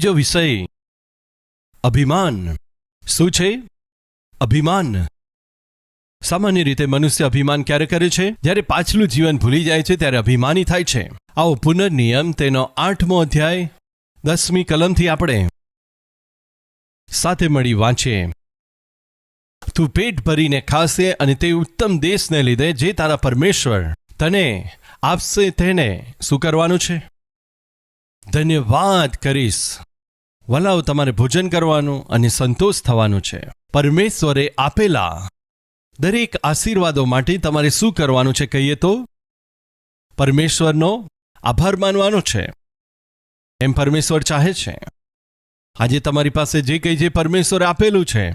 બીજો વિષય. અભિમાન. શું છે? અભિમાન. સામાન્ય રીતે મનુષ્ય અભિમાન ક્યારે કરે છે? જ્યારે પાછલું જીવન ભૂલી જાય છે, ત્યારે અભિમાની થાય છે. આવો પુનર્નિયમ, તેનો આઠમો અધ્યાય, દસમી કલમથી આપણે સાથે મળી વાંચીએ. તું પેટ ભરીને ખાશે અને તે ઉત્તમ દેશને લીધે જે તારા પરમેશ્વર તને આપશે તેને શું કરવાનું છે? ધન્યવાદ કરીશ. વલાઓ તમારે ભોજન કરવાનું અને સંતોષ થવાનું છે. પરમેશ્વરે આપેલા દરેક આશીર્વાદો માટે તમારે શું કરવાનું છે કહીએ તો? પરમેશ્વરનો આભાર માનવાનો છે. એમ પરમેશ્વર ચાહે છે. આજે તમારી પાસે જે કંઈ જે પરમેશ્વરે આપેલું છે,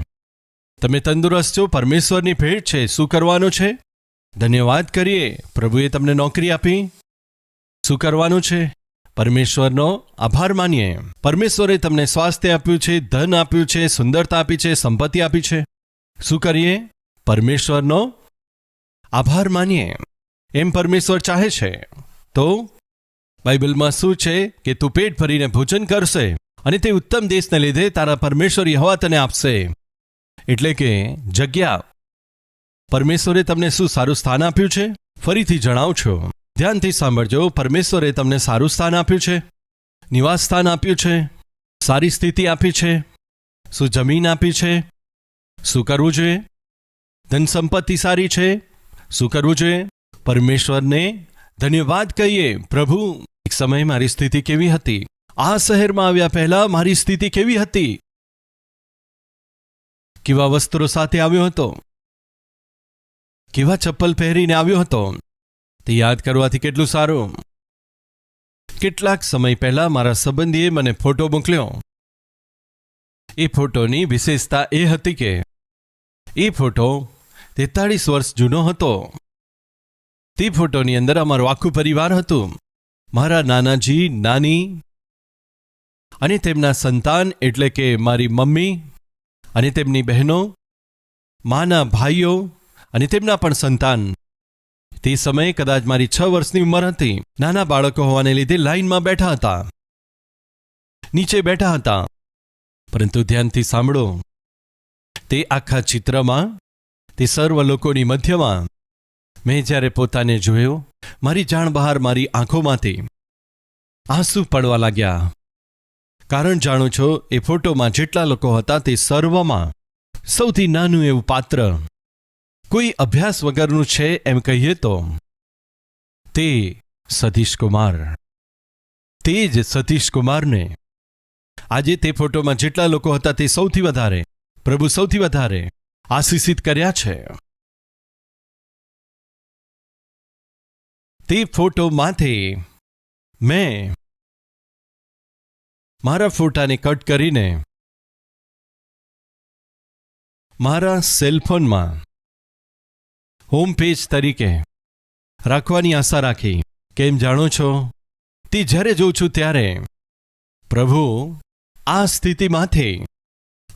તમે તંદુરસ્ત છો, પરમેશ્વરની ભેટ છે, શું કરવાનું છે? ધન્યવાદ કરીએ. પ્રભુએ તમને નોકરી આપી. શું કરવાનું છે? પરમેશ્વરનો આભાર માનીએ. પરમેશ્વરે તમને સ્વાસ્થ્ય આપ્યું છે, ધન આપ્યું છે, સુંદરતા આપી છે, સંપત્તિ આપી છે. શું કરીએ? પરમેશ્વરનો આભાર માનીએ. એમ પરમેશ્વર ચાહે છે. તો બાઇબલમાં શું છે કે તું પેટ ભરીને ભોજન કરશે અને તે ઉત્તમ દેશને લીધે તારા પરમેશ્વર હવા તને આપશે. એટલે કે જગ્યા. પરમેશ્વરે તમને શું સારું સ્થાન આપ્યું છે? ફરીથી જણાવું છું. ધ્યાનથી સાંભળજો, પરમેશ્વરે તમને સારું સ્થાન આપ્યું છે, નિવાસ સ્થાન આપ્યું છે, સારી સ્થિતિ આપી છે, શું જમીન આપી છે, શું કરવું જોઈએ ધન સંપત્તિ સારી છે, શું કરવું જોઈએ પરમેશ્વરને ધન્યવાદ કહીએ, પ્રભુ, એક સમયે મારી સ્થિતિ કેવી હતી? આ શહેરમાં આવ્યા પહેલા મારી સ્થિતિ કેવી હતી? કેવા વસ્ત્રો સાથે આવ્યો હતો? કેવા ચપ્પલ પહેરીને આવ્યો હતો? તે યાદ કરવાથી કેટલું સારું? કેટલાક સમય પહેલા મારા સંબંધીએ મને ફોટો મોકલ્યો. એ ફોટોની વિશેષતા એ હતી કે, એ ફોટો તેતાળીસ વર્ષ જૂનો હતો. તે ફોટોની અંદર અમારું આખું પરિવાર હતું. મારા નાનાજી, નાની અને તેમના સંતાન એટલે કે મારી મમ્મી અને તેમની બહેનો, માના ભાઈઓ અને તેમના પણ સંતાન. તે સમયે કદાચ મારી છ વર્ષની ઉંમર હતી. નાના બાળકો હોવાને લીધે લાઇનમાં બેઠા હતા. નીચે બેઠા હતા. પરંતુ ધ્યાનથી સાંભળો. તે આખા ચિત્રમાં, તે સર્વ લોકોની મધ્યમાં. મેં જ્યારે પોતાને જોયો, મારી જાણ બહાર મારી આંખોમાંથી આંસુ પડવા લાગ્યા. કારણ જાણું છો, એ ફોટોમાં જેટલા લોકો હતા તે સર્વમાં સૌથી નાનું એવું પાત્ર કોઈ અભ્યાસ વગરનું છે એમ કહીએ તો? તે સતીશકુમાર. તે જ સતીશકુમારને. આજે તે ફોટોમાં જેટલા લોકો હતા તે સૌથી વધારે, પ્રભુ સૌથી વધારે આશીષિત કર્યા છે. તે ફોટોમાંથી મેં મારા ફોટાને કટ કરીને મારા સેલફોનમાં હોમ પેજ તરીકે. રાખવાની આશા રાખી. કેમ જાણો છો? તે જ્યારે જોઉં છું ત્યારે, પ્રભુ, આ સ્થિતિમાંથી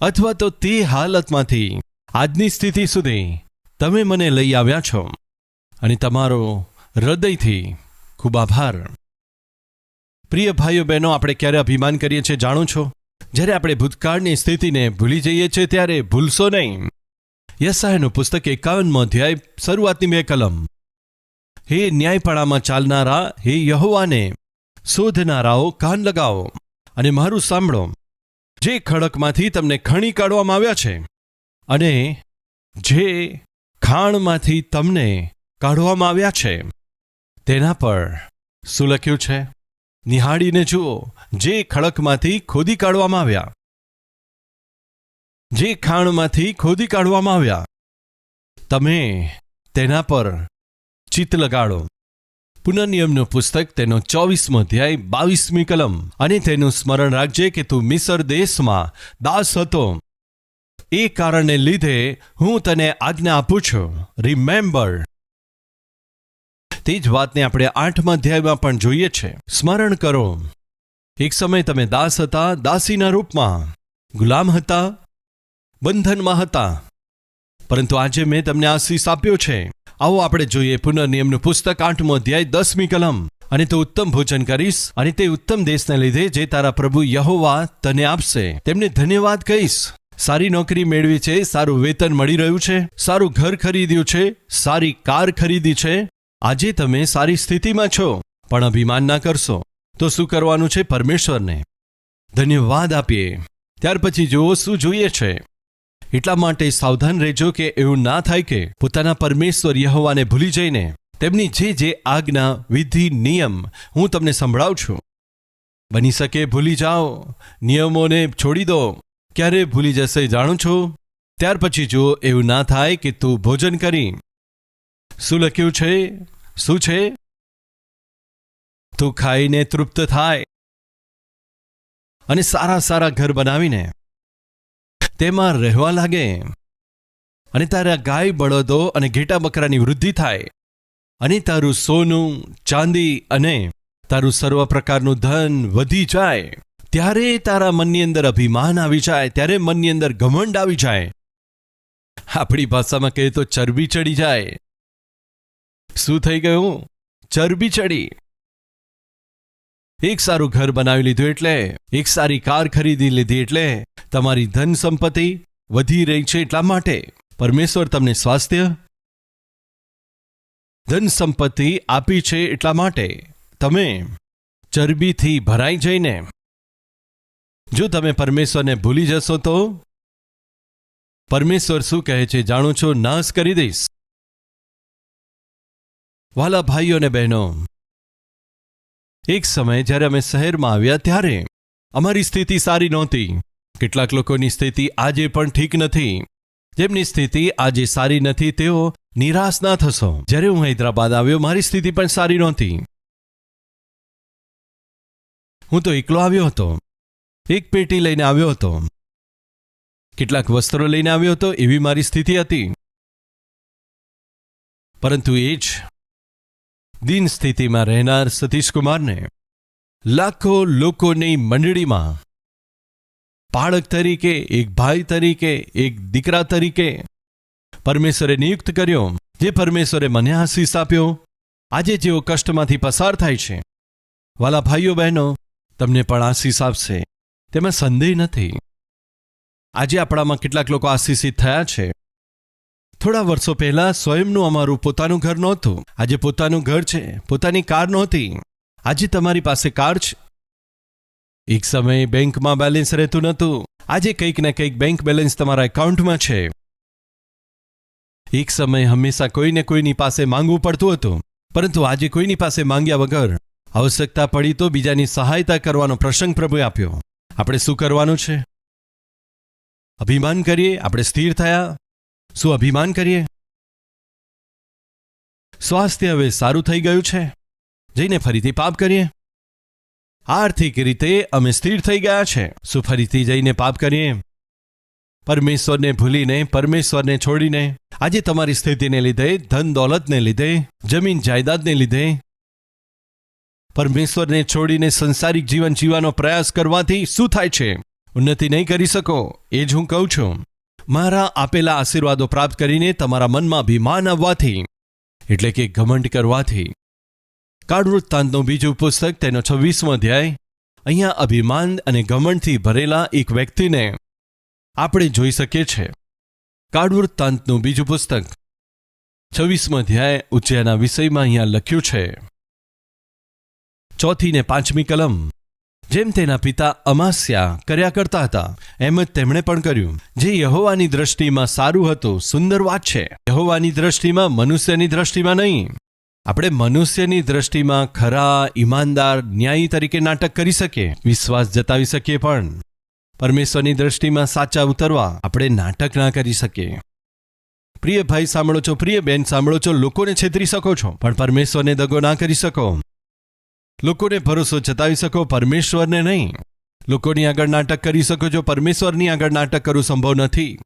અથવા તો તે હાલતમાંથી, આજની સ્થિતિ સુધી તમે મને લઈ આવ્યા છો. અને તમારો હૃદયથી ખૂબ આભાર. પ્રિય ભાઈઓ બહેનો, આપણે ક્યારે અભિમાન કરીએ છીએ જાણો છો? જ્યારે આપણે ભૂતકાળની સ્થિતિને ભૂલી જઈએ છીએ ત્યારે ભૂલશો નહીં. યસાયનું પુસ્તક એકાવનમો અધ્યાય, શરૂઆતની બે કલમ. હે ન્યાયપાળામાં ચાલનારા, હે યહોવાને, શોધનારાઓ કાન લગાવો અને મારું સાંભળો. જે ખડકમાંથી તમને ખણી કાઢવામાં આવ્યા છે અને જે ખાણમાંથી તમને કાઢવામાં આવ્યા છે, તેના પર શું લખ્યું છે? નિહાળીને જુઓ, જે ખડકમાંથી ખોદી કાઢવામાં આવ્યા. જે ખાણમાંથી ખોદી કાઢવામાં આવ્યા. તમે તેના પર ચિત્ત લગાડો. પુનર્નિયમનું પુસ્તક તેનો ચોવીસમો અધ્યાય, બાવીસમી કલમ. અને તેનું સ્મરણ રાખજે કે તું મિસર દેશમાં દાસ હતો. એ કારણને લીધે હું તને આજ્ઞા આપું છું. રિમેમ્બર તે જ વાતને આપણે આઠમા અધ્યાયમાં પણ જોઈએ છે. સ્મરણ કરો. એક સમય તમે દાસ હતા, દાસીના રૂપમાં. ગુલામ હતા બંધનમાં હતા. પરંતુ આજે મેં તમને આશીષ આપ્યો છે. આવો આપણે જોઈએ પુનર્નિયમનું પુસ્તક આઠમો અધ્યાય, દસમી કલમ. અને તું ઉત્તમ ભોજન કરીશ અને તે ઉત્તમ દેશને લીધે જે તારા પ્રભુ યહોવા તને આપશે. તેમને ધન્યવાદ કહીશ. સારી નોકરી મેળવી છે, સારું વેતન મળી રહ્યું છે, સારું ઘર ખરીદ્યું છે, સારી કાર ખરીદી છે. આજે તમે સારી સ્થિતિમાં છો, પણ અભિમાન ના કરશો. તો શું કરવાનું છે પરમેશ્વરને? ધન્યવાદ આપીએ. ત્યાર પછી જુઓ શું જોઈએ છે. એટલા માટે સાવધાન રહેજો કે એવું ના થાય કે પોતાના પરમેશ્વર યહોવાને ભૂલી જઈને તેમની જે જે આજ્ઞા, વિધિ, નિયમ હું તમને સંભળાવું છું. બની શકે ભૂલી જાઓ, નિયમોને છોડી દો. ક્યારે ભૂલી જશે જાણું છો? ત્યાર પછી જો એવું ના થાય કે તું ભોજન કરી. શું લખ્યું છે? શું છે? તું ખાઈને તૃપ્ત થાય. અને સારા સારા ઘર બનાવીને તેમાં રહેવા લાગે. અને તારા ગાય બળદો અને ઘેટા બકરાની વૃદ્ધિ થાય. અને તારું સોનું, ચાંદી અને તારું સર્વ પ્રકારનું ધન વધી જાય. ત્યારે તારા મનની અંદર અભિમાન આવી જાય, ત્યારે મનની અંદર ઘમંડ આવી જાય. આપણી ભાષામાં કહીએ તો ચરબી ચડી જાય. શું થઈ ગયું? ચરબી ચડી. એક સારું ઘર બનાવી લીધું એટલે, એક સારી કાર ખરીદી લીધી એટલે તમારી ધન સંપત્તિ વધી રહી છે એટલા માટે પરમેશ્વર તમને સ્વાસ્થ્ય, ધન સંપત્તિ આપી છે એટલા માટે તમે ચરબીથી ભરાઈ જઈને, જો તમે પરમેશ્વરને ભૂલી જશો તો પરમેશ્વર શું કહે છે જાણો છો? નાશ કરી દઈશ. વાલા ભાઈઓ અને બહેનો એક સમય જ્યારે અમે શહેરમાં આવ્યા ત્યારે અમારી સ્થિતિ સારી નહોતી. કેટલાક લોકોની સ્થિતિ આજે પણ ઠીક નથી. જેમની સ્થિતિ આજે સારી નથી, તેઓ નિરાશ ના થશો. જ્યારે હું હૈદરાબાદ આવ્યો, મારી સ્થિતિ પણ સારી નહોતી. હું તો એકલો આવ્યો હતો. એક પેટી લઈને આવ્યો હતો. કેટલાક વસ્ત્રો લઈને આવ્યો હતો, એવી મારી સ્થિતિ હતી. પરંતુ એ જ દિન સ્થિતિમાં રહેનાર સતીશકુમારને લાખો લોકોની મંડળીમાં બાળક તરીકે, એક ભાઈ તરીકે, એક દીકરા તરીકે પરમેશ્વરે નિયુક્ત કર્યો, જે પરમેશ્વરે મને આશીષ આપ્યો. આજે જેઓ કષ્ટમાંથી પસાર થાય છે, વાલા ભાઈઓ બહેનો, તમને પણ આશીષ આપશે. તેમાં સંદેહ નથી. આજે આપણામાં કેટલાક લોકો આશીષિત થયા છે. થોડા વર્ષો પહેલા સ્વયંનું અમારું પોતાનું ઘર નહોતું. આજે પોતાનું ઘર છે, પોતાની કાર નહોતી. આજે તમારી પાસે કાર છે. એક સમયે બેંકમાં બેલેન્સ રહેતું નહોતું. આજે કંઈક ને કંઈક બેંક બેલેન્સ તમારા એકાઉન્ટમાં છે. એક સમય હંમેશા કોઈને કોઈની પાસે માંગવું પડતું હતું. પરંતુ આજે કોઈની પાસે માંગ્યા વગર આવશ્યકતા પડી તો બીજાની સહાયતા કરવાનો પ્રસંગ પ્રભુએ આપ્યો. આપણે શું કરવાનું છે? અભિમાન કરીએ, આપણે સ્થિર થયા શું અભિમાન કરીએ? સ્વાસ્થ્ય હવે સારું થઈ ગયું છે. જઈને ફરીથી પાપ કરીએ. આર્થિક રીતે અમે સ્થિર થઈ ગયા છે. શું ફરીથી જઈને પાપ કરીએ? પરમેશ્વરને ભૂલીને, પરમેશ્વરને છોડીને, આજે તમારી સ્થિતિને લીધે, ધન દોલતને લીધે, જમીન જાયદાદને લીધે, પરમેશ્વરને છોડીને સંસારિક જીવન જીવવાનો પ્રયાસ કરવાથી શું થાય છે? ઉન્નતિ નહીં કરી શકો, એ જ હું કહું છું. મારા આપેલા આશીર્વાદો પ્રાપ્ત કરીને તમારા મનમાં અભિમાન આવવાથી, એટલે કે ઘમંડ કરવાથી. કાળવૃત્તાંતનું બીજું પુસ્તક, તેનો છવ્વીસમો અધ્યાય. અહીંયા અભિમાન અને ઘમંડથી ભરેલા એક વ્યક્તિને આપણે જોઈ શકીએ છીએ કાળવૃત્તાંતનું બીજું પુસ્તક, છવ્વીસમો અધ્યાય ઉચ્ચયાના વિષયમાં અહીંયા લખ્યું છે. ચોથી ને પાંચમી કલમ. જેમ તેના પિતા અમાસ્યા કર્યા કરતા હતા, એમ જ તેમણે પણ કર્યું. જે યહોવાની દ્રષ્ટિમાં સારું હતું, સુંદર વાત છે. યહોવાની દ્રષ્ટિમાં મનુષ્યની દ્રષ્ટિમાં નહીં. આપણે મનુષ્યની દ્રષ્ટિમાં ખરા, ઈમાનદાર, ન્યાયી તરીકે નાટક કરી શકીએ, વિશ્વાસ જતાવી શકીએ પણ. પરમેશ્વરની દ્રષ્ટિમાં સાચા ઉતરવા આપણે નાટક ના કરી શકીએ. પ્રિય ભાઈ સાંભળો છો, પ્રિય બેન સાંભળો છો, લોકોને છેતરી શકો છો, પણ પરમેશ્વરને દગો ના કરી શકો. લોકોને ભરોસો જતાવી શકો, પરમેશ્વરને નહીં. લોકોની આગળ નાટક કરી શકો છો પરમેશ્વરની આગળ નાટક કરવું સંભવ નથી.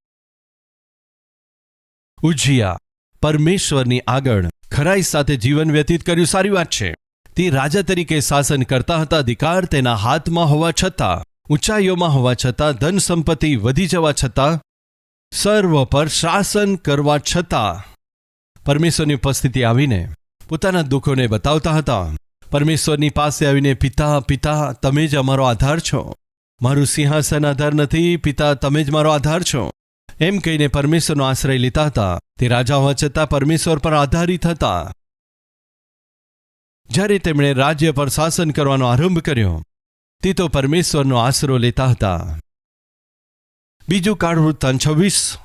ઉજ્જિયા. પરમેશ્વરની આગળ ખરાઈ સાથે જીવન વ્યતીત કર્યું, સારી વાત છે. તે રાજા તરીકે શાસન કરતા હતા, અધિકાર તેના હાથમાં હોવા છતાં, ઊંચાઈઓમાં હોવા છતાં, ધન સંપત્તિ વધી જવા છતાં, સર્વ પર શાસન કરવા છતાં, પરમેશ્વરની ઉપસ્થિતિ આવીને પોતાના દુઃખોને બતાવતા હતા. પરમેશ્વરની પાસે આવીને, પિતા પિતા, તમે જ અમારો આધાર છો. મારું સિંહાસન આધાર નથી, પિતા, તમે જ મારો આધાર છો. એમ કહીને પરમેશ્વરનો આશ્રય લેતા હતા. તે રાજા હોવા છતાં પરમેશ્વર પર આધારિત હતા. જ્યારે તેમણે રાજ્ય પર શાસન કરવાનો આરંભ કર્યો, તે તો પરમેશ્વરનો આશરો લેતા હતા. બીજું કાળ વૃત્તાંત છવ્વીસ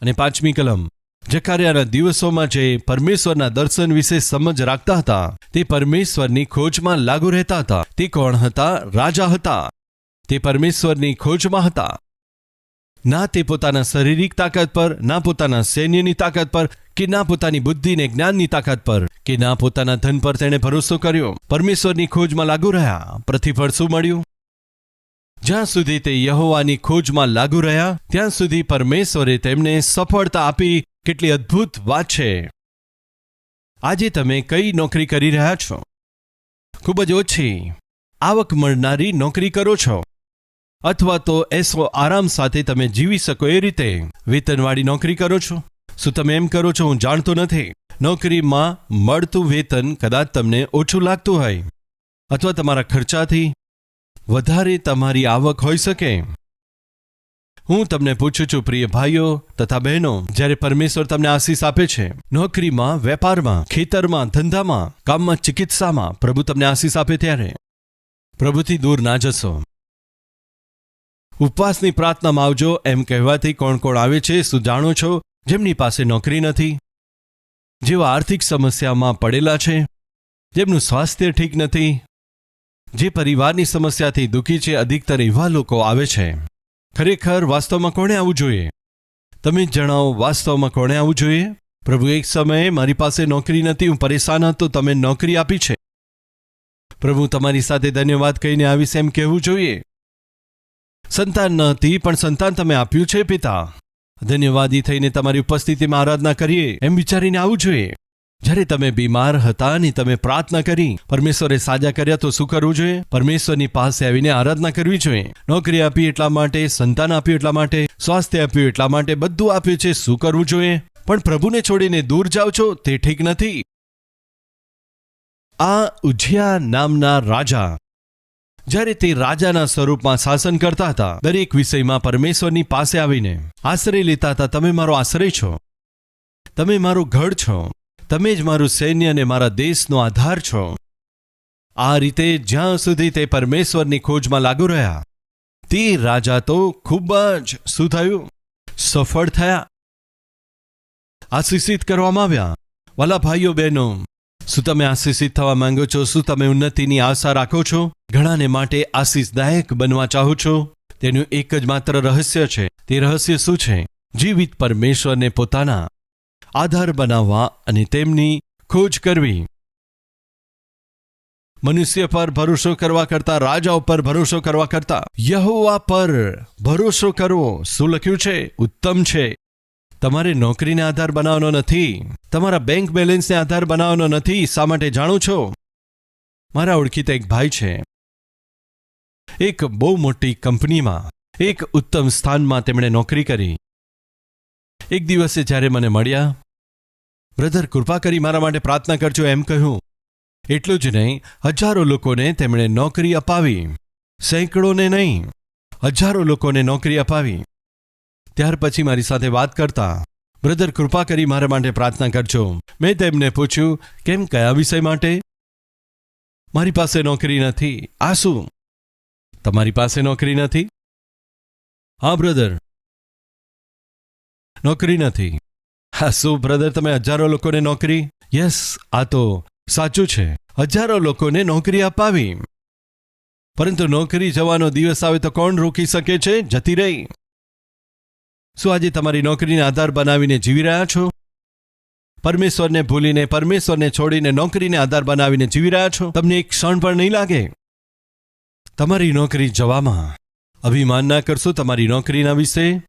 અને પાંચમી કલમ. જકારિયાના દિવસોમાં જે પરમેશ્વરના દર્શન વિશે સમજ રાખતા હતા, તે પરમેશ્વરની ખોજમાં લાગુ રહેતા હતા. તે કોણ હતા? રાજા હતા. તે પરમેશ્વરની ખોજમાં હતા. ના તે પોતાના શારીરિક તાકાત પર, ના પોતાના સૈન્યની તાકાત પર, કે ના પોતાની બુદ્ધિને જ્ઞાનની તાકાત પર, કે ના પોતાના ધન પર તેણે ભરોસો કર્યો. પરમેશ્વરની ખોજમાં લાગુ રહ્યા. પ્રતિફળ શું મળ્યું? જ્યાં સુધી તે યહોવાની ખોજમાં લાગુ રહ્યા, ત્યાં સુધી પરમેશ્વરે તેમને સફળતા આપી કેટલી અદ્ભુત વાત છે. આજે તમે કઈ નોકરી કરી રહ્યા છો? ખૂબ જ ઓછી આવક મળનારી નોકરી કરો છો. અથવા તો એસો આરામ સાથે તમે જીવી શકો એ રીતે વેતનવાળી નોકરી કરો છો. શું તમે એમ કરો છો, હું જાણતો નથી. નોકરીમાં મળતું વેતન કદાચ તમને ઓછું લાગતું હોય. અથવા તમારા ખર્ચાથી વધારે તમારી આવક હોઈ શકે. હું તમને પૂછું છું, પ્રિય ભાઈઓ તથા બહેનો, જ્યારે પરમેશ્વર તમને આશીષ આપે છે, નોકરીમાં, વેપારમાં, ખેતરમાં, ધંધામાં, કામમાં, ચિકિત્સામાં, પ્રભુ તમને આશીષ આપે ત્યારે. પ્રભુથી દૂર ના જશો. ઉપવાસની પ્રાર્થનામાં આવજો, એમ કહેવાથી કોણ કોણ આવે છે, શું જાણો છો? જેમની પાસે નોકરી નથી, જેઓ આર્થિક સમસ્યામાં પડેલા છે, જેમનું સ્વાસ્થ્ય ઠીક નથી, જે પરિવારની સમસ્યાથી દુઃખી છે, અધિકતર એવા લોકો આવે છે. ખરેખર વાસ્તવમાં કોણે આવવું જોઈએ? તમે જણાવો, વાસ્તવમાં કોણે આવવું જોઈએ? પ્રભુ, એક સમયે મારી પાસે નોકરી નથી, હું પરેશાન હતો, તમે નોકરી આપી છે. પ્રભુ, તમારી સાથે ધન્યવાદ કહીને આવીશ એમ કહેવું જોઈએ. સંતાન ન હતી, પણ સંતાન તમે આપ્યું છે, પિતા. ધન્યવાદી થઈને તમારી ઉપસ્થિતિમાં આરાધના કરીએ એમ વિચારીને આવવું જોઈએ. જ્યારે તમે બીમાર હતા ને તમે પ્રાર્થના કરી, પરમેશ્વરે સાજા કર્યા તો શું કરવું જોઈએ? પરમેશ્વરની પાસે આવીને આરાધના કરવી જોઈએ. નોકરી આપી એટલા માટે, સંતાન આપ્યું એટલા માટે, સ્વાસ્થ્ય આપ્યું એટલા માટે, બધું આપ્યું છે, શું કરવું જોઈએ? પણ પ્રભુને છોડીને દૂર જાઓ છો, તે ઠીક નથી. આ ઉજિયા નામના રાજા. જ્યારે તે રાજાના સ્વરૂપમાં શાસન કરતા હતા, દરેક વિષયમાં પરમેશ્વરની પાસે આવીને આશ્રય લેતા હતા, તમે મારો આશ્રય છો. તમે મારું ગઢ છો. તમે જ મારું સૈન્ય અને મારા દેશનો આધાર છો. આ રીતે જ્યાં સુધી તે પરમેશ્વરની ખોજમાં લાગુ રહ્યા, તે રાજા તો ખૂબ જ શું થયું? સફળ થયા. આશીષિત કરવામાં આવ્યા. વાલા ભાઈઓ બહેનો, શું તમે આશીષિત થવા માંગો છો? શું તમે ઉન્નતિની આશા રાખો છો? ઘણાને માટે આશીષદાયક બનવા ચાહો છો? તેનું એક જ માત્ર રહસ્ય છે. તે રહસ્ય શું છે? જીવિત પરમેશ્વરને પોતાના આધાર બનાવવા અને તેમની ખોજ કરવી. મનુષ્ય પર ભરોસો કરવા કરતા, રાજા ઉપર ભરોસો કરવા કરતા, યહોવા પર ભરોસો કરવો શું લખ્યું છે? ઉત્તમ છે. તમારે નોકરીને આધાર બનાવવાનો નથી. તમારા બેંક બેલેન્સને આધાર બનાવવાનો નથી. શા માટે જાણો છો? મારા ઓળખીતા એક ભાઈ છે. એક બહુ મોટી કંપનીમાં, એક ઉત્તમ સ્થાનમાં તેમણે નોકરી કરી. એક દિવસે જ્યારે મને મળ્યા બ્રધર, કૃપા કરી મારા માટે પ્રાર્થના કરજો એમ કહ્યું. એટલું જ નહીં, હજારો લોકોને તેમણે નોકરી અપાવી. સેંકડોને નહીં, હજારો લોકોને નોકરી અપાવી. ત્યાર પછી મારી સાથે વાત કરતા, બ્રધર, કૃપા કરી મારા માટે પ્રાર્થના કરજો. મેં તેમને પૂછ્યું, કેમ, કયા વિષય માટે? મારી પાસે નોકરી નથી. આ શું? તમારી પાસે નોકરી નથી? હા, બ્રધર. નોકરી નથી. હા, શું બ્રધર તમે હજારો લોકોને નોકરી? યસ આ તો સાચું છે. હજારો લોકોને નોકરી અપાવી. પરંતુ નોકરી જવાનો દિવસ આવે તો કોણ રોકી શકે છે? જતી રહી. શું આજે તમારી નોકરીને આધાર બનાવીને જીવી રહ્યા છો? પરમેશ્વરને ભૂલીને, પરમેશ્વરને છોડીને નોકરીને આધાર બનાવીને જીવી રહ્યા છો? તમને એક ક્ષણ પણ નહીં લાગે? તમારી નોકરી જવામાં અભિમાન ના કરશો તમારી નોકરીના વિશે?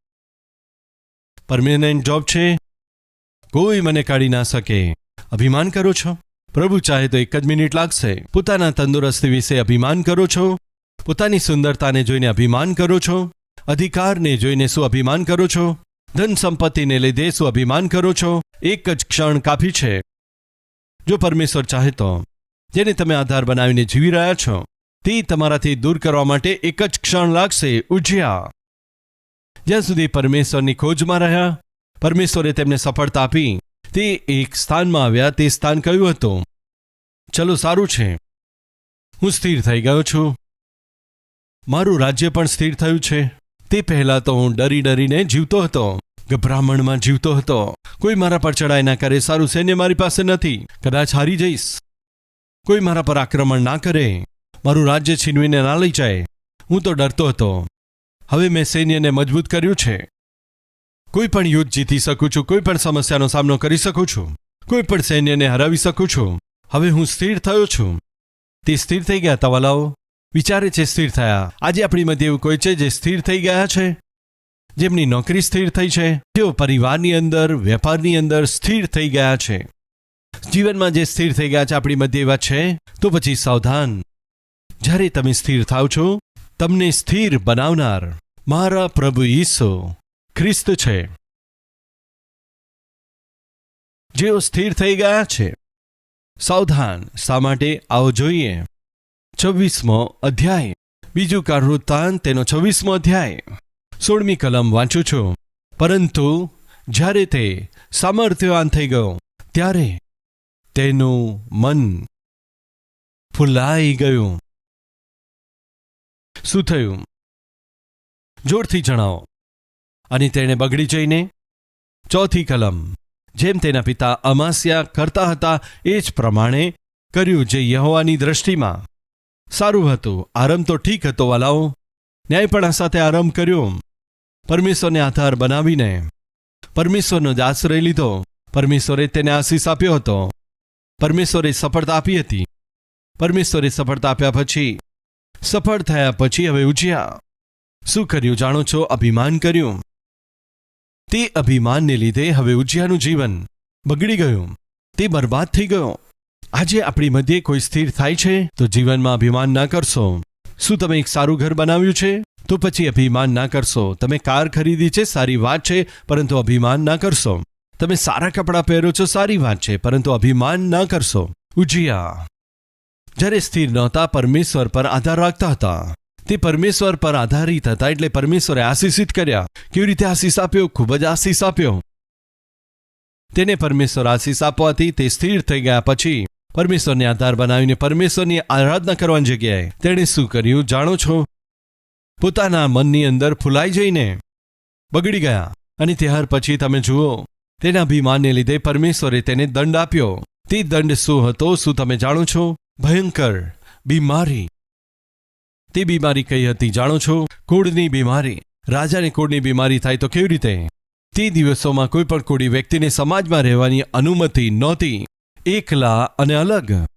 પરમેનન્ટ જોબ છે? કોઈ મને કાઢી ના શકે. અભિમાન કરો છો? પ્રભુ ચાહે તો એક જ મિનિટ લાગશે. પોતાના તંદુરસ્તી વિશે અભિમાન કરો છો? પોતાની સુંદરતાને જોઈને અભિમાન કરો છો? અધિકારને જોઈને શું અભિમાન કરો છો? ધન સંપત્તિને લીધે શું અભિમાન કરો છો? એક જ ક્ષણ કાફી છે. જો પરમેશ્વર ચાહે તો. જેને તમે આધાર બનાવીને જીવી રહ્યા છો, તે તમારાથી દૂર કરવા માટે એક જ ક્ષણ લાગશે. ઉજ્યા જ્યાં સુધી પરમેશ્વરની ખોજમાં રહ્યા પરમેશ્વરે તેમને સફળતા આપી. તે એક સ્થાનમાં આવ્યા, તે સ્થાન કયું હતું? ચલો, સારું છે. હું સ્થિર થઈ ગયો છું. મારું રાજ્ય પણ સ્થિર થયું છે. તે પહેલાં તો હું ડરી ડરીને જીવતો હતો. ગભરામણમાં જીવતો હતો. કોઈ મારા પર ચડાઈ ના કરે, સારું સૈન્ય મારી પાસે નથી. કદાચ હારી જઈશ. કોઈ મારા પર આક્રમણ ના કરે. મારું રાજ્ય છીનવીને ના લઈ જાય. હું તો ડરતો હતો. હવે મેં સૈન્યને મજબૂત કર્યું છે. કોઈ પણ યુદ્ધ જીતી શકું છું, કોઈ પણ સમસ્યાનો સામનો કરી શકું છું, કોઈ પણ સૈન્યને હરાવી શકું છું. હવે હું સ્થિર થયો છું. તે સ્થિર થઈ ગયા, તવાલાઓ. વિચારે છે સ્થિર થયા. આજે આપણી મધ્ય એવું કોઈ છે જે સ્થિર થઈ ગયા છે? જેમની નોકરી સ્થિર થઈ છે. તેઓ પરિવારની અંદર, વેપારની અંદર સ્થિર થઈ ગયા છે. જીવનમાં જે સ્થિર થઈ ગયા છે આપણી મધ્ય એવા છે, તો પછી સાવધાન. જ્યારે તમે સ્થિર થાવ છો, તમને સ્થિર બનાવનાર મારા પ્રભુ ઈસુ. ખ્રિસ્ત છે. જેઓ સ્થિર થઈ ગયા છે. સાવધાન શા માટે? આવો જોઈએ. છવ્વીસમો અધ્યાય. બીજું કાળવૃત્તાંત તેનો છવ્વીસમો અધ્યાય. સોળમી કલમ વાંચું છું. પરંતુ જ્યારે તે સામર્થ્યવાન થઈ ગયો, ત્યારે તેનું મન ફૂલાઈ ગયું. શું થયું? જોરથી જણાવો. અને તેણે બગડી જઈને ચોથી કલમ, જેમ તેના પિતા અમાસ્યા કરતા હતા એ જ પ્રમાણે કર્યું જે યહોવાની દ્રષ્ટિમાં. સારું હતું. આરંભ તો ઠીક હતો, વાલાઓ. ન્યાયપણા સાથે આરંભ કર્યો. પરમેશ્વરને આધાર બનાવીને, પરમેશ્વરનો જ આશ્રય લીધો. પરમેશ્વરે તેને આશીષ આપ્યો હતો. પરમેશ્વરે સફળતા આપી હતી. પરમેશ્વરે સફળતા આપ્યા પછી, સફળ થયા પછી હવે ઉજ્યા શું કર્યું જાણો છો? અભિમાન કર્યું. તે અભિમાનને લીધે હવે ઉજિયાનું જીવન બગડી ગયું. તે બરબાદ થઈ ગયો. આજે આપણી મધ્યે કોઈ સ્થિર થાય છે તો જીવનમાં અભિમાન ના કરશો. શું તમે એક સારું ઘર બનાવ્યું છે? તો પછી અભિમાન ના કરશો. તમે કાર ખરીદી છે, સારી વાત છે, પરંતુ અભિમાન ના કરશો. તમે સારા કપડાં પહેરો છો, સારી વાત છે, પરંતુ અભિમાન ના કરશો. ઉજિયા જ્યારે સ્થિર નહોતા, પરમેશ્વર પર આધાર રાખતા હતા. તે પરમેશ્વર પર આધારિત હતા એટલે પરમેશ્વરે આશીષિત કર્યા. કેવી રીતે આશીષ આપ્યો? ખૂબ જ આશીષ આપ્યો. તેને પરમેશ્વર આશીષ આપવાથી તે સ્થિર થઈ ગયા પછી પરમેશ્વરને આધાર બનાવીને પરમેશ્વરની આરાધના કરવાની જગ્યાએ તેણે શું કર્યું જાણો છો? પોતાના મનની અંદર ફૂલાઈ જઈને બગડી ગયા અને ત્યાર પછી તમે જુઓ, તેના અભિમાનને લીધે પરમેશ્વરે તેને દંડ આપ્યો. તે દંડ શું હતો શું તમે જાણો છો? ભયંકર, બીમારી તે બીમારી કઈ હતી જાણો છો? કુળની બીમારી. રાજાને કુળની બીમારી થાય તો કેવી રીતે? તે દિવસોમાં કોઈ પણ કોડી વ્યક્તિને સમાજમાં રહેવાની અનુમતિ નહોતી. એકલા અને અલગ.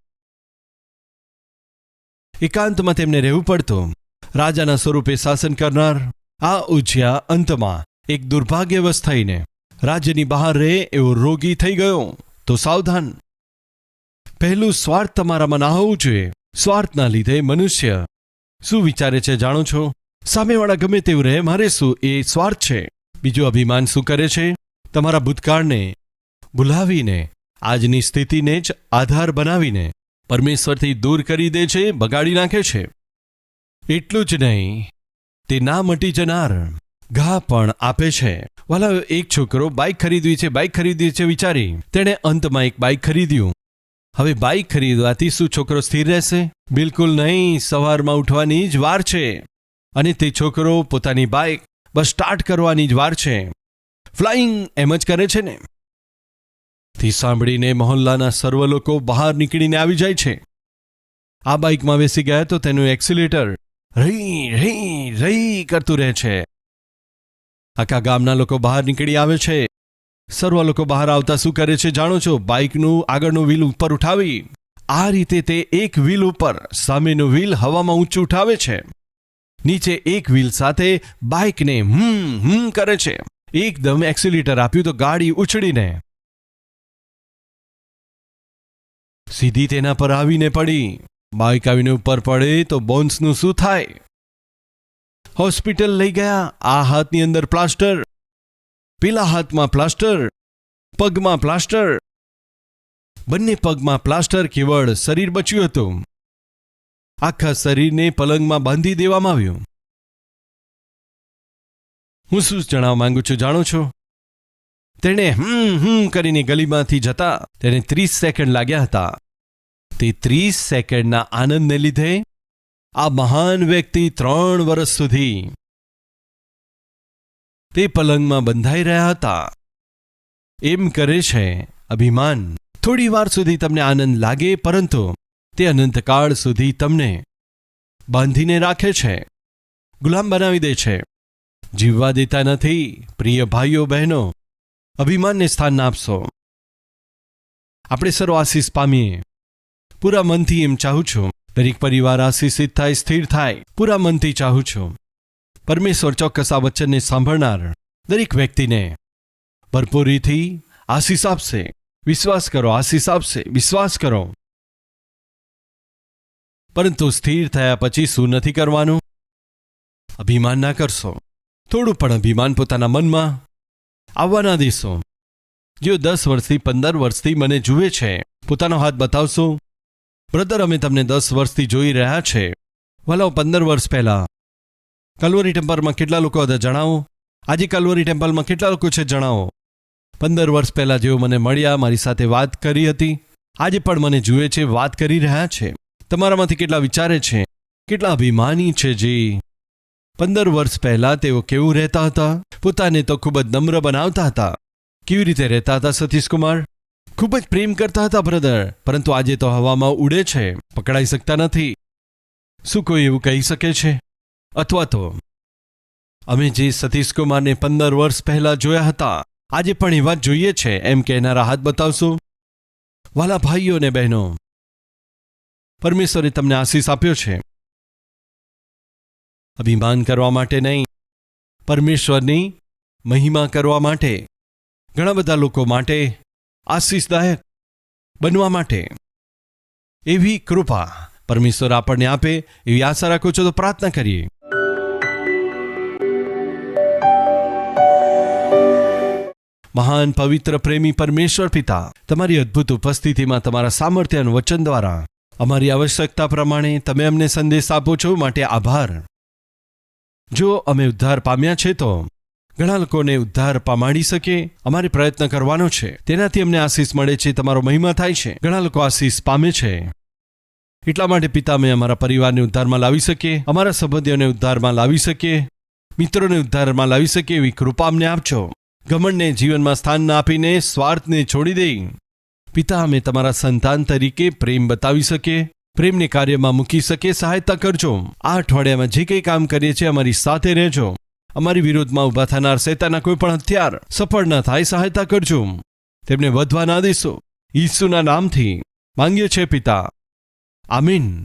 એકાંતમાં તેમને રહેવું પડતું. રાજાના સ્વરૂપે શાસન કરનાર. આ ઉજ્યા અંતમાં એક દુર્ભાગ્યવશ થઈને રાજ્યની બહાર રહે એવો રોગી થઈ ગયો. તો સાવધાન. પહેલું સ્વાર્થ તમારામાં ના હોવું જોઈએ. સ્વાર્થના લીધે મનુષ્ય શું વિચારે છે જાણો છો? સામેવાળા ગમે તેવું રહે, મારે શું? એ સ્વાર્થ છે. બીજું અભિમાન શું કરે છે? તમારા ભૂતકાળને ભૂલાવીને, આજની સ્થિતિને જ આધાર બનાવીને પરમેશ્વરથી દૂર કરી દે છે, બગાડી નાખે છે. એટલું જ નહીં, તે ના મટી જનાર ઘા પણ આપે છે. વાલા, એક છોકરો બાઇક ખરીદવી છે, બાઇક ખરીદવી છે, વિચારી. તેણે અંતમાં એક બાઇક ખરીદ્યું. હવે બાઇક ખરીદવાથી શું છોકરો સ્થિર રહેશે? બિલકુલ નહીં, સવારમાં ઉઠવાની જ વાર છે. અને તે છોકરો પોતાની બાઇક બસ સ્ટાર્ટ કરવાની જ વાર છે. ફ્લાઇંગ એમ જ કરે છે ને. થી સાંભળીને મહોલ્લાના સર્વ લોકો બહાર નીકળીને આવી જાય છે. આ બાઇકમાં બેસી ગયા તો તેનું એક્સિલેટર રહી રહી રહી કરતું રહે છે. આખા ગામના લોકો બહાર નીકળી આવે છે. સર્વ લોકો બહાર આવતા શું કરે છે જાણો છો? બાઇકનું આગળનું વ્હીલ ઉપર ઉઠાવી. આ રીતે તે એક વ્હીલ ઉપર સામેનું વ્હીલ હવામાં ઊંચું ઉઠાવે છે. નીચે એક વ્હીલ સાથે બાઇકને હમ હમ કરે છે. એકદમ એક્સિલેટર આપ્યું તો ગાડી ઉછળીને. સીધી તેના પર આવીને પડી. બાઇક આવીને ઉપર પડે તો બોન્સનું શું થાય? હોસ્પિટલ લઈ ગયા. આ હાથની અંદર પ્લાસ્ટર. પેલા હાથમાં પ્લાસ્ટર, પગમાં પ્લાસ્ટર. બંને પગમાં પ્લાસ્ટર કેવળ શરીર બચ્યું હતું. આખા શરીરને પલંગમાં બાંધી દેવામાં આવ્યું. હું શું જણાવવા માંગુ છું જાણો છો? તેણે હમ હમ કરીને ગલીમાંથી જતા તેને ત્રીસ સેકન્ડ લાગ્યા હતા. તે ત્રીસ સેકન્ડના આનંદને લીધે આ મહાન વ્યક્તિ ત્રણ વર્ષ સુધી તે પલંગમાં બંધાઈ રહ્યા હતા. એમ કરે છે અભિમાન. થોડી વાર સુધી તમને આનંદ લાગે, પરંતુ તે અનંતકાળ સુધી તમને બાંધીને રાખે છે. ગુલામ બનાવી દે છે. જીવવા દેતા નથી. પ્રિય ભાઈઓ, બહેનો, અભિમાનને સ્થાન આપશો. આપણે સર્વ આશીષ પામીએ. પૂરા મનથી એમ ચાહું છું. દરેક પરિવાર આશીષિત થાય, સ્થિર થાય. પૂરા મનથી ચાહું છું. પરમેશ્વર ચોક્કસ આ વચનને સાંભળનાર દરેક વ્યક્તિને. ભરપૂરીથી આશીષ આપશે. વિશ્વાસ કરો, આશીષ આપશે. વિશ્વાસ કરો. પરંતુ સ્થિર થયા પછી શું નથી કરવાનું? અભિમાન ના કરશો. થોડું પણ અભિમાન પોતાના મનમાં આવવા ના દેશો. જેઓ દસ વર્ષથી પંદર વર્ષથી મને જુએ છે, પોતાનો હાથ બતાવશો? બ્રધર, અમે તમને દસ વર્ષથી જોઈ રહ્યા છે. વાલાઓ પંદર વર્ષ પહેલા કલવરી ટેમ્પલમાં કેટલા લોકો હતા જણાવો? આજે કલવરી ટેમ્પલમાં કેટલા લોકો છે જણાવો? પંદર વર્ષ પહેલાં જેઓ મને મળ્યા, મારી સાથે વાત કરી હતી. આજે પણ મને જુએ છે, વાત કરી રહ્યા છે. તમારામાંથી કેટલા વિચારે છે? કેટલા અભિમાની છે જી પંદર વર્ષ પહેલાં તેઓ કેવું રહેતા હતા? પોતાને તો ખૂબ જ નમ્ર બનાવતા હતા. કેવી રીતે રહેતા હતા સતીશકુમાર? ખૂબ જ પ્રેમ કરતા હતા, બ્રધર. પરંતુ આજે તો હવામાં ઉડે છે, પકડાઈ શકતા નથી. શું કોઈ એવું કહી શકે છે? અથવા તો અમે જે સતીશકુમારને પંદર વર્ષ પહેલા જોયા હતા. આજે પણ એ વાત જોઈએ છે. એમ કહેનારા હાથ બતાવશો. વાલા ભાઈઓ અને બહેનો, પરમેશ્વરે તમને આશીષ આપ્યો છે. અભિમાન કરવા માટે નહીં, પરમેશ્વરની મહિમા કરવા માટે, ઘણા બધા લોકો માટે આશીષદાયક બનવા માટે. એવી કૃપા પરમેશ્વર આપણને આપે એવી આશા રાખો છો. તો પ્રાર્થના કરીએ. મહાન પવિત્ર પ્રેમી પરમેશ્વર પિતા, તમારી અદ્ભુત ઉપસ્થિતિમાં તમારા સામર્થ્ય અને વચન દ્વારા અમારી આવશ્યકતા પ્રમાણે તમે અમને સંદેશ આપો છો માટે આભાર. જો અમે ઉદ્ધાર પામ્યા છે તો ઘણા લોકોને ઉદ્ધાર પામાડી શકે, અમારે પ્રયત્ન કરવાનો છે. તેનાથી અમને આશીષ મળે છે, તમારો મહિમા થાય છે. ઘણા લોકો આશીષ પામે છે. એટલા માટે પિતા, અમે અમારા પરિવારને ઉદ્ધારમાં લાવી શકીએ, અમારા સંબંધીઓને ઉદ્ધારમાં લાવી શકીએ, મિત્રોને ઉદ્ધારમાં લાવી શકીએ, એવી કૃપા અમને આપજો. ઘમંડને જીવનમાં સ્થાન ના આપીને સ્વાર્થને છોડી દઈ પિતા અમે તમારા સંતાન તરીકે પ્રેમ બતાવી શકીએ પ્રેમને કાર્યમાં મૂકી શકીએ સહાયતા કરજો. આ અઠવાડિયામાં જે કંઈ કામ કરીએ છીએ, અમારી સાથે રહેજો. અમારી વિરોધમાં ઊભા થનાર સેતાના કોઈ પણ હથિયાર સફળ ન થાય, સહાયતા કરજો. તેમને વધવા ના દેશો. ઈસુના નામથી માંગીએ છે પિતા. આમીન.